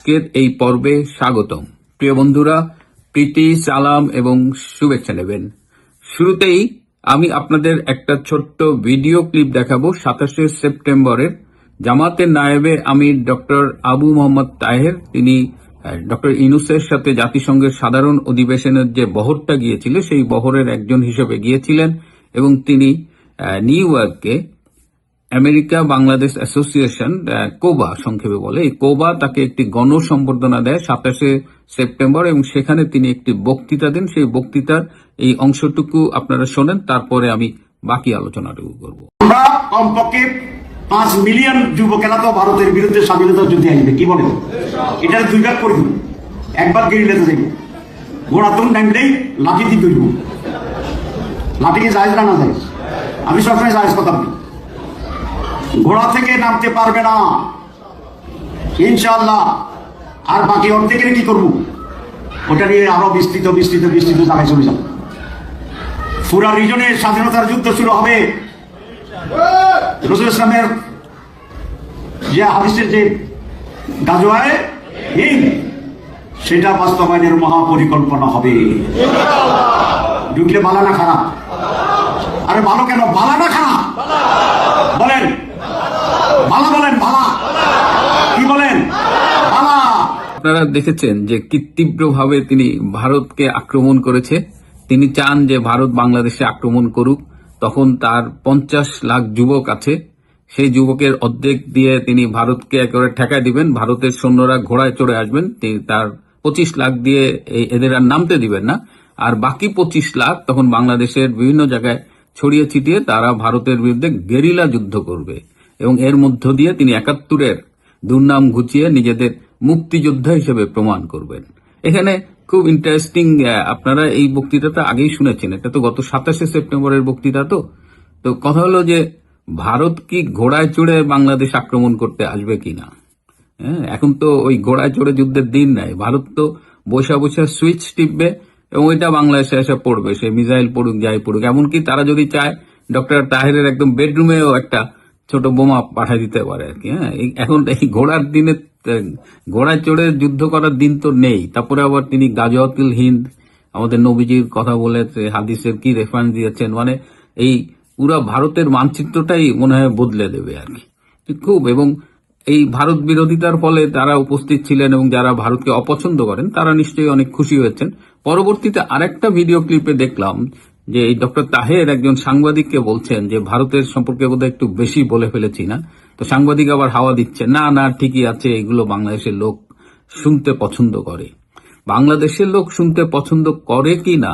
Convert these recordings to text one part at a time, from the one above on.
আজকের এই পর্বে স্বাগতম। প্রিয় বন্ধুরা, প্রীতি, সালাম এবং শুভেচ্ছা নেবেন। শুরুতেই আমি আপনাদের একটা ছোট্ট ভিডিও ক্লিপ দেখাবো সাতাশে সেপ্টেম্বরের। জামাতের নায়েবে আমি ডক্টর আবু মোহাম্মদ তাহের, তিনি ডক্টর ইনুসের সাথে জাতিসংঘের সাধারণ অধিবেশনের যে বহরটা গিয়েছিল, সেই বহরের একজন হিসেবে গিয়েছিলেন এবং তিনি নিউ ইয়র্কে আমেরিকা বাংলাদেশ অ্যাসোসিয়েশন কোবা সংক্ষেপে বলে। এই কোবা তাকে একটি গণসম্বর্ধনা দেয় সাতাশে সেপ্টেম্বর এবং সেখানে তিনি একটি বক্তৃতা দেন। সেই বক্তৃতার এই অংশটুকু আপনারা শোনেন, তারপরে আমি বাকি আলোচনাটুকু করব। আমরা কমপক্ষে পাঁচ মিলিয়ন যুবকেরা তো ভারতের বিরুদ্ধে স্বাধীনতা যুদ্ধে আসবে, কি বলে এটা দুই ভাগ করে দিব একবার গেরিলাতে যাইব তুম নামলেই লাঠি দিয়ে তুলব লাঠি কি জায়জ না না আমি সবসময় জায়জ কথা বলি। ঘোড়া থেকে নামতে পারবে না। ইনশাল্লাহ আর বাকি অর্ধেকের কি করব? ওটা নিয়ে আরও বিস্তৃত বিস্তৃত বিস্তৃত জায়গায় চলে যাব। ফুরা রিজনে স্বাধীনতার যুদ্ধ শুরু হবে। রসুল ইসলামের যে হাদিসের যে গাজোয়ায় সেটা বাস্তবায়নের মহাপরিকল্পনা হবে। ঢুকলে না খারাপ? আরে ভালো কেন? বালা না খারাপ বলেন ভালা বলেন ভালা কি বলেন ভালা আপনারা দেখেছেন যে কি তীব্রভাবে তিনি ভারতকে আক্রমণ করেছে। তিনি চান যে ভারত বাংলাদেশে আক্রমণ করুক। তখন তার পঞ্চাশ লাখ যুবক আছে। সেই যুবকের অর্ধেক দিয়ে তিনি ভারতকে একেবারে ঠেকায় দিবেন। ভারতের সৈন্যরা ঘোড়ায় চড়ে আসবেন। তিনি তার পঁচিশ লাখ দিয়ে এদের আর নামতে দিবেন না। আর বাকি পঁচিশ লাখ তখন বাংলাদেশের বিভিন্ন জায়গায় ছড়িয়ে ছিটিয়ে তারা ভারতের বিরুদ্ধে গেরিলা যুদ্ধ করবে। এবং এর মধ্য দিয়ে তিনি একাত্তরের দুর্নাম ঘুচিয়ে নিজেদের মুক্তিযোদ্ধা হিসেবে প্রমাণ করবেন। এখানে খুব ইন্টারেস্টিং আপনারা এই বক্তৃতাটা আগেই শুনেছেন। এটা তো গত সাতাশে সেপ্টেম্বরের বক্তৃতা তো। তো কথা হলো যে, ভারত কি ঘোড়ায় চড়ে বাংলাদেশ আক্রমণ করতে আসবে কিনা? হ্যাঁ এখন তো ওই ঘোড়ায় চড়ে যুদ্ধের দিন নাই। ভারত তো বসে বসে সুইচ টিপবে এবং ওইটা বাংলাদেশে এসে পড়বে। সে মিসাইল পড়ুক, যাই পড়ুক। এমনকি তারা যদি চায়, ডক্টর তাহেরের একদম বেডরুমেও একটা ছোট বোমা পাঠিয়ে দিতে পারে আর কি। হ্যাঁ এখন এই ঘোড়ার দিনে ঘোড়ায় চড়ে যুদ্ধ করার দিন তো নেই। তারপরে আবার তিনি গাজওয়াতুল হিন্দ, আমাদের নবীজির কথা বলে হাদিসের কি রেফারেন্স দিয়েছেন মানে এই পুরা ভারতের মানচিত্রটাই মনে হয় বদলে দেবে আর কি। খুব, এবং এই ভারত বিরোধিতার ফলে তারা উপস্থিত ছিলেন এবং যারা ভারতকে অপছন্দ করেন, তারা নিশ্চয়ই অনেক খুশি হয়েছেন। পরবর্তীতে আরেকটা ভিডিও ক্লিপে দেখলাম যে এই ডক্টর তাহের একজন সাংবাদিককে বলছেন যে, ভারতের সম্পর্কে বোধহয় একটু বেশি বলে ফেলেছি না। তো সাংবাদিক আবার হাওয়া দিচ্ছে, না না, ঠিকই আছে, এগুলো বাংলাদেশের লোক শুনতে পছন্দ করে। বাংলাদেশের লোক শুনতে পছন্দ করে কি না,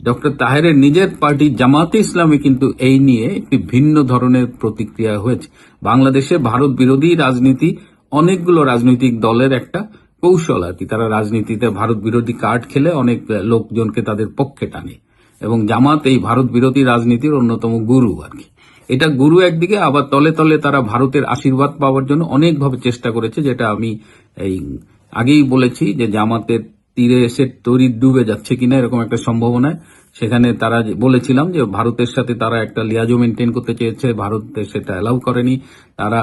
ডক্টর তাহেরের নিজের পার্টি জামাতে ইসলামে কিন্তু এই নিয়ে একটি ভিন্ন ধরনের প্রতিক্রিয়া হয়েছে। বাংলাদেশে ভারত বিরোধী রাজনীতি, অনেকগুলো রাজনৈতিক দলের একটা কৌশল আর কি। তারা রাজনীতিতে ভারত বিরোধী কার্ড খেলে অনেক লোকজনকে তাদের পক্ষে টানে এবং জামাত এই ভারত বিরোধী রাজনীতির অন্যতম গুরু আর কি। এটা গুরু একদিকে, আবার তলে তলে তারা ভারতের আশীর্বাদ পাওয়ার জন্য অনেকভাবে চেষ্টা করেছে, যেটা আমি এই আগেই বলেছি যে জামাতের তীরে এসে তৈরি ডুবে যাচ্ছে কিনা এরকম একটা সম্ভাবনায়। সেখানে তারা বলেছিলাম যে ভারতের সাথে তারা একটা লিয়াজো মেনটেন করতে চেয়েছে ভারতের সেটা অ্যালাউ করেনি। তারা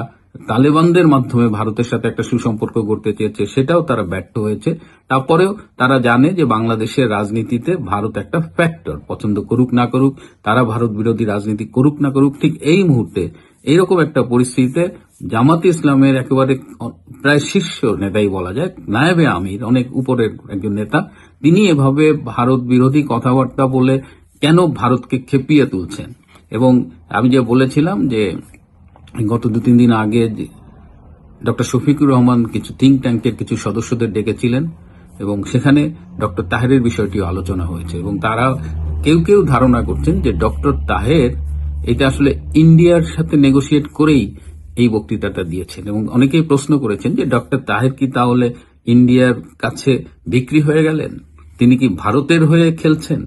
তালেবানদের মাধ্যমে ভারতের সাথে একটা সুসম্পর্ক করতে চেয়েছে, সেটাও তারা ব্যর্থ হয়েছে। তারপরেও তারা জানে যে বাংলাদেশের রাজনীতিতে ভারত একটা ফ্যাক্টর পছন্দ করুক না করুক, তারা ভারত বিরোধী রাজনীতি করুক না করুক, ঠিক এই মুহূর্তে এইরকম একটা পরিস্থিতিতে জামাতে ইসলামের একেবারে প্রায় শীর্ষ নেতাই বলা যায়, নায়েবে আমির, অনেক উপরের একজন নেতা, তিনি এভাবে ভারত বিরোধী কথাবার্তা বলে কেন ভারতকে খেপিয়ে তুলছেন? এবং আমি যে বলেছিলাম যে গত দু তিন দিন আগে ডক্টর শফিকুর রহমান কিছু থিঙ্ক ট্যাঙ্কের কিছু সদস্যদের ডেকেছিলেন এবং সেখানে ডক্টর তাহেরের বিষয়টি আলোচনা হয়েছে এবং তারা কেউ কেউ ধারণা করছেন যে ডক্টর তাহের এটা আসলে ইন্ডিয়ার সাথে নেগোসিয়েট করেই এই বক্তৃতাটা দিয়েছেন এবং অনেকেই প্রশ্ন করেছেন যে ডক্টর তাহের কি তাহলে ইন্ডিয়ার কাছে বিক্রি হয়ে গেলেন? তিনি কি ভারতের হয়ে খেলছেন?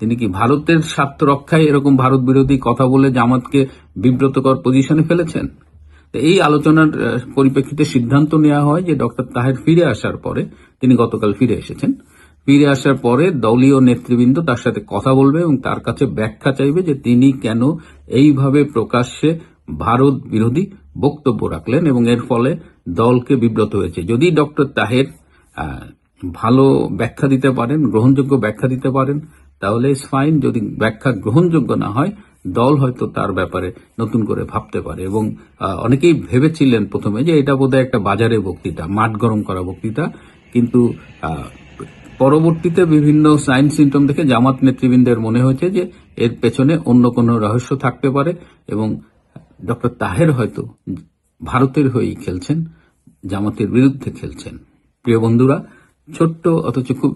তিনি কি ভারতের স্বার্থ রক্ষায় এরকম ভারত বিরোধী কথা বলে জামাতকে বিব্রতকর পজিশনে ফেলেছেন? এই আলোচনার পরিপ্রেক্ষিতে সিদ্ধান্ত নেওয়া হয় যে ডক্টর তাহের ফিরে আসার পরে তিনি গতকাল ফিরে এসেছেন। ফিরে আসার পরে দলীয় নেতৃবৃন্দ তার সাথে কথা বলবে এবং তার কাছে ব্যাখ্যা চাইবে যে তিনি কেন এইভাবে প্রকাশ্যে ভারত বিরোধী বক্তব্য রাখলেন এবং এর ফলে দলকে বিব্রত হয়েছে। যদি ডক্টর তাহের ভালো ব্যাখ্যা দিতে পারেন, গ্রহণযোগ্য ব্যাখ্যা দিতে পারেন তাহলে ফাইন যদি ব্যাখ্যা গ্রহণযোগ্য না হয়, দল হয়তো তার ব্যাপারে নতুন করে ভাবতে পারে এবং অনেকেই ভেবেছিলেন প্রথমে যে এটা বোধহয় একটা বাজারে বক্তৃতা, মাঠ গরম করা বক্তৃতা, কিন্তু পরবর্তীতে বিভিন্ন সাইন সিমটম দেখে জামাত নেতৃবৃন্দের মনে হয়েছে যে এর পেছনে অন্য কোনো রহস্য থাকতে পারে এবং ডক্টর তাহের হয়তো ভারতের হয়েই খেলছেন, জামাতের বিরুদ্ধে খেলছেন। প্রিয় বন্ধুরা, ছোট্ট অথচ খুব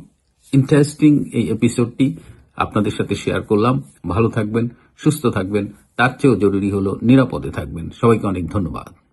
ইন্টারেস্টিং এই এপিসোডটি আপনাদের সাথে শেয়ার করলাম। ভালো থাকবেন, সুস্থ থাকবেন, তার চেয়েও জরুরি হলো নিরাপদে থাকবেন। সবাইকে অনেক ধন্যবাদ।